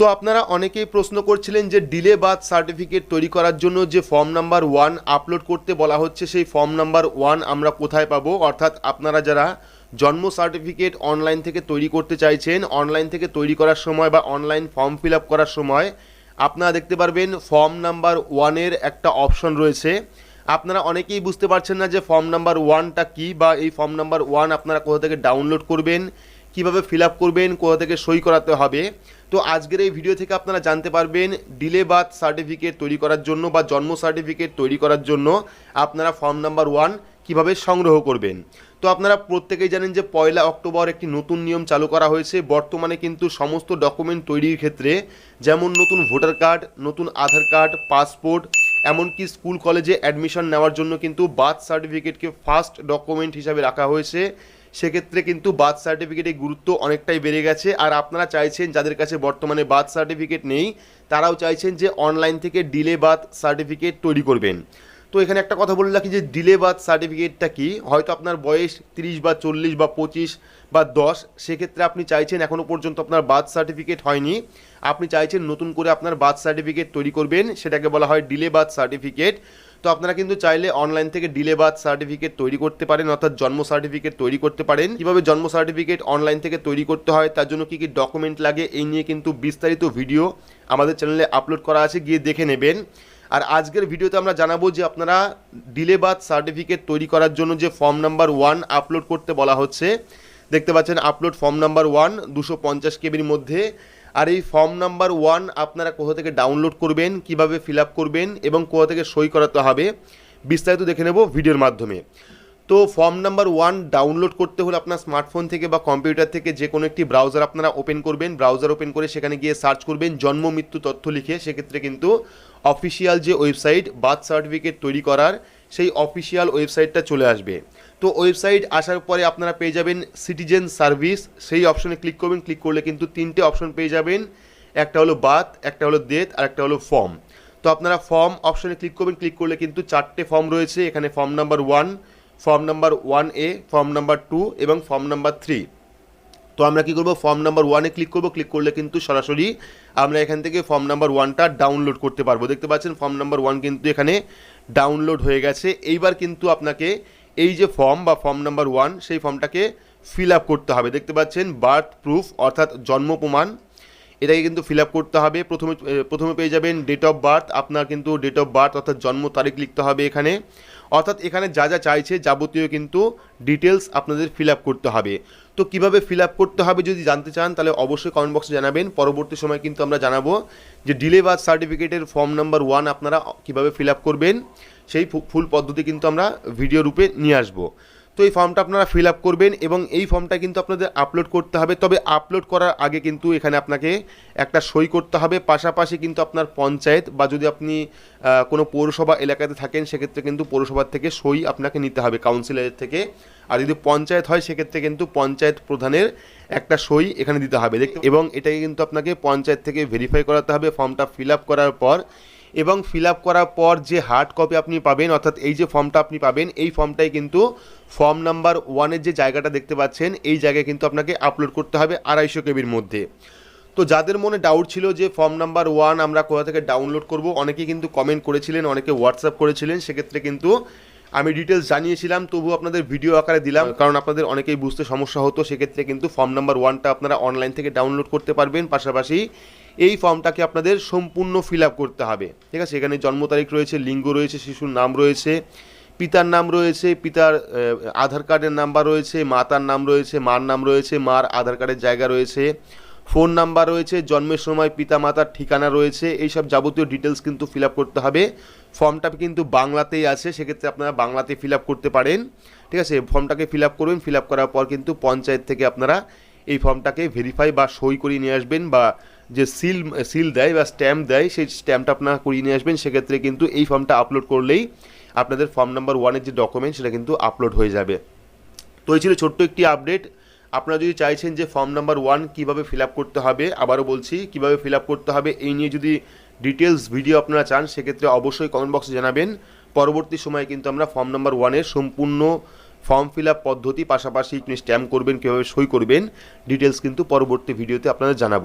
তো আপনারা অনেকেই প্রশ্ন করছিলেন যে ডিলে বার্থ সার্টিফিকেট তৈরি করার জন্য যে ফর্ম নাম্বার ওয়ান আপলোড করতে বলা হচ্ছে, সেই ফর্ম নাম্বার ওয়ান আমরা কোথায় পাবো? অর্থাৎ আপনারা যারা জন্ম সার্টিফিকেট অনলাইন থেকে তৈরি করতে চাইছেন অনলাইন থেকে তৈরি করার সময় বা অনলাইন ফর্ম ফিল আপ করার সময় আপনারা দেখতে পারবেন ফর্ম নাম্বার ওয়ানের একটা অপশন রয়েছে। আপনারা অনেকেই বুঝতে পারছেন না যে ফর্ম নাম্বার ওয়ানটা কী বা এই ফর্ম নাম্বার ওয়ান আপনারা কোথা থেকে ডাউনলোড করবেন। কীভাবে ফিল করবেন, কোথা থেকে সই করাতে হবে, তো আজকের এই ভিডিও থেকে আপনারা জানতে পারবেন, ডিলে বার্থ সার্টিফিকেট তৈরি করার জন্য বা জন্ম সার্টিফিকেট তৈরি করার জন্য আপনারা ফর্ম নাম্বার ওয়ান কীভাবে সংগ্রহ করবেন। তো আপনারা প্রত্যেকেই জানেন যে পয়লা অক্টোবর একটি নতুন নিয়ম চালু করা হয়েছে। বর্তমানে কিন্তু সমস্ত ডকুমেন্ট তৈরির ক্ষেত্রে যেমন নতুন ভোটার কার্ড, নতুন আধার কার্ড, পাসপোর্ট এমনকি স্কুল কলেজে অ্যাডমিশন নেওয়ার জন্য কিন্তু বার্থ সার্টিফিকেটকে ফার্স্ট ডকুমেন্ট হিসাবে রাখা হয়েছে। সেক্ষেত্রে কিন্তু বার্থ সার্টিফিকেটের গুরুত্ব অনেকটাই বেড়ে গেছে। আর আপনারা চাইছেন, যাদের কাছে বর্তমানে বার্থ সার্টিফিকেট নেই, তারাও চাইছেন যে অনলাইন থেকে ডিলে বার্থ সার্টিফিকেট তৈরি করবেন। তো এখানে একটা কথা বলে রাখি যে ডিলে বার্থ সার্টিফিকেটটা কি? হয়তো আপনার বয়স তিরিশ বা চল্লিশ বা পঁচিশ বা দশ, সেক্ষেত্রে আপনি চাইছেন এখনও পর্যন্ত আপনার বার্থ সার্টিফিকেট হয়নি। আপনি চাইছেন নতুন করে আপনার বার্থ সার্টিফিকেট তৈরি করবেন, সেটাকে বলা হয় ডিলে বার্থ সার্টিফিকেট তো আপনারা কিন্তু চাইলে অনলাইন থেকে ডিলে বার্থ সার্টিফিকেট তৈরি করতে পারেন, অর্থাৎ জন্ম সার্টিফিকেট তৈরি করতে পারেন। কীভাবে জন্ম সার্টিফিকেট অনলাইন থেকে তৈরি করতে হয়, তার জন্য কী কী ডকুমেন্ট লাগে, এই নিয়ে কিন্তু বিস্তারিত ভিডিও আমাদের চ্যানেলে আপলোড করা আছে, গিয়ে দেখে নেবেন। আর আজকের ভিডিওতে আমরা জানাব যে আপনারা ডিলে বার্থ সার্টিফিকেট তৈরি করার জন্য যে ফর্ম নাম্বার ওয়ান আপলোড করতে বলা হচ্ছে, দেখতে পাচ্ছেন আপলোড ফর্ম নাম্বার ওয়ান দুশো পঞ্চাশ কেবির মধ্যে। আর এই ফর্ম নাম্বার ওয়ান আপনারা কোথা থেকে ডাউনলোড করবেন, কীভাবে ফিল করবেন এবং কোথা থেকে সই করাতে হবে, বিস্তারিত দেখে নেব ভিডিওর মাধ্যমে। তো ফর্ম নাম্বার ওয়ান ডাউনলোড করতে হলে আপনার স্মার্টফোন থেকে বা কম্পিউটার থেকে যে কোনো একটি ব্রাউজার আপনারা ওপেন করবেন। ব্রাউজার ওপেন করে সেখানে গিয়ে সার্চ করবেন, জন্ম, মৃত্যু তথ্য লিখে। সেক্ষেত্রে কিন্তু অফিসিয়াল যে ওয়েবসাইট বার্থ সার্টিফিকেট তৈরি করার সেই অফিসিয়াল ওয়েবসাইটটা চলে আসবে। তো ওয়েবসাইট আসার পরে আপনারা পেয়ে যাবেন সিটিজেন সার্ভিস সেই অপশনে ক্লিক করবেন। ক্লিক করলে কিন্তু তিনটে অপশন পেয়ে যাবেন। একটা হলো বার্থ একটা হলো ডেথ আর একটা হলো ফর্ম তো আপনারা ফর্ম অপশনে ক্লিক করবেন। ক্লিক করলে কিন্তু চারটে ফর্ম রয়েছে। এখানে form number one form number one A, form number two এবং ফর্ম নাম্বার থ্রি। তো আমরা কি করব? ফর্ম নাম্বার ওয়ানে ক্লিক করব। ক্লিক করলে কিন্তু সরাসরি আমরা এখান থেকে ফর্ম নাম্বার ওয়ানটা ডাউনলোড করতে পারব। দেখতে পাচ্ছেন, ফর্ম নাম্বার ওয়ান কিন্তু এখানে ডাউনলোড হয়ে গেছে। এইবার কিন্তু আপনাকে এই যে ফর্ম বা ফর্ম নাম্বার ওয়ান, সেই ফর্মটাকে ফিল আপ করতে হবে। দেখতে পাচ্ছেন, বার্থ প্রুফ অর্থাৎ জন্ম প্রমাণ, এটাকে কিন্তু ফিল আপ করতে হবে। প্রথমে প্রথমে পেয়ে যাবেন ডেট অফ বার্থ। আপনার কিন্তু ডেট অফ বার্থ অর্থাৎ জন্ম তারিখ লিখতে হবে এখানে। অর্থাৎ এখানে যা যা চাইছে যাবতীয় কিন্তু ডিটেলস আপনাদের ফিল করতে হবে। তো কীভাবে ফিল করতে হবে যদি জানতে চান, তাহলে অবশ্যই কমেন্ট বক্সে জানাবেন। পরবর্তী সময় কিন্তু আমরা জানাব যে ডিলে বার্থ সার্টিফিকেটের ফর্ম নাম্বার ওয়ান আপনারা কীভাবে ফিল করবেন, সেই ফুল পদ্ধতি কিন্তু আমরা ভিডিও রূপে নিয়ে আসব। তো এই ফর্মটা আপনারা ফিল আপ করবেন এবং এই ফর্মটা কিন্তু আপনাদের আপলোড করতে হবে। তবে আপলোড করার আগে কিন্তু এখানে আপনাকে একটা সই করতে হবে। পাশাপাশি কিন্তু আপনার পঞ্চায়েত বা যদি আপনি কোনো পৌরসভা এলাকাতে থাকেন, সেক্ষেত্রে কিন্তু পৌরসভার থেকে সই আপনাকে নিতে হবে কাউন্সিলরের থেকে। আর যদি পঞ্চায়েত হয়, সেক্ষেত্রে কিন্তু পঞ্চায়েত প্রধানের একটা সই এখানে দিতে হবে। এবং এটাকে কিন্তু আপনাকে পঞ্চায়েত থেকে ভেরিফাই করাতে হবে। ফর্মটা ফিল আপ করার পর এবং ফিল আপ করার পর যে হার্ড কপি আপনি পাবেন, অর্থাৎ এই যে ফর্মটা আপনি পাবেন, এই ফর্মটাই কিন্তু ফর্ম নাম্বার ওয়ানের যে জায়গাটা দেখতে পাচ্ছেন, এই জায়গায় কিন্তু আপনাকে আপলোড করতে হবে আড়াইশো কেবির মধ্যে। তো যাদের মনে ডাউট ছিল যে ফর্ম নাম্বার ওয়ান আমরা কোথা থেকে ডাউনলোড করব, অনেকেই কিন্তু কমেন্ট করেছিলেন, অনেকে হোয়াটসঅ্যাপ করেছিলেন, সেক্ষেত্রে কিন্তু আমি ডিটেলস জানিয়েছিলাম, তবু আপনাদের ভিডিও আকারে দিলাম, কারণ আপনাদের অনেকেই বুঝতে সমস্যা হতো, সেক্ষেত্রে কিন্তু ফর্ম নাম্বার ওয়ানটা আপনারা অনলাইন থেকে ডাউনলোড করতে পারবেন, পাশাপাশি এই ফর্মটাকে আপনাদের সম্পূর্ণ ফিল করতে হবে। ঠিক আছে? এখানে জন্ম তারিখ রয়েছে, লিঙ্গ রয়েছে, শিশুর নাম রয়েছে, পিতার নাম রয়েছে, পিতার আধার কার্ডের নাম্বার রয়েছে, মাতার নাম রয়েছে, মার নাম রয়েছে, মার আধার কার্ডের জায়গা রয়েছে ফোন নাম্বার রয়েছে, জন্মের সময় পিতা, মাতার ঠিকানা রয়েছে, এইসব যাবতীয় ডিটেলস কিন্তু ফিল করতে হবে। ফর্মটা কিন্তু বাংলাতেই আছে, সেক্ষেত্রে আপনারা বাংলাতে ফিল করতে পারেন। ঠিক আছে? ফর্মটাকে ফিল করবেন ফিল করার পর কিন্তু পঞ্চায়েত থেকে আপনারা এই ফর্মটাকে ভেরিফাই বা সই করিয়ে নিয়ে আসবেন বা যে সিল সিল দেয় বা স্ট্যাম্প দেয়, সেই স্ট্যাম্পটা আপনারা করিয়ে নিয়ে আসবেন। সেক্ষেত্রে কিন্তু এই ফর্মটা আপলোড করলেই আপনাদের ফর্ম নাম্বার ওয়ানের যে ডকুমেন্ট সেটা কিন্তু আপলোড হয়ে যাবে। তো এই ছিল ছোট্ট একটি আপডেট আপনারা যদি চাইছেন যে ফর্ম নাম্বার ওয়ান কীভাবে ফিল করতে হবে, আবারও বলছি, কীভাবে ফিল করতে হবে, এই নিয়ে যদি ডিটেলস ভিডিও আপনারা চান, সেক্ষেত্রে অবশ্যই কমেন্ট বক্সে জানাবেন। পরবর্তী সময়ে কিন্তু আমরা ফর্ম নাম্বার ওয়ানের সম্পূর্ণ ফর্ম ফিল পদ্ধতি, পাশাপাশি স্ট্যাম্প করবেন, কীভাবে সই করবেন ডিটেলস কিন্তু পরবর্তী ভিডিওতে আপনাদের জানাব।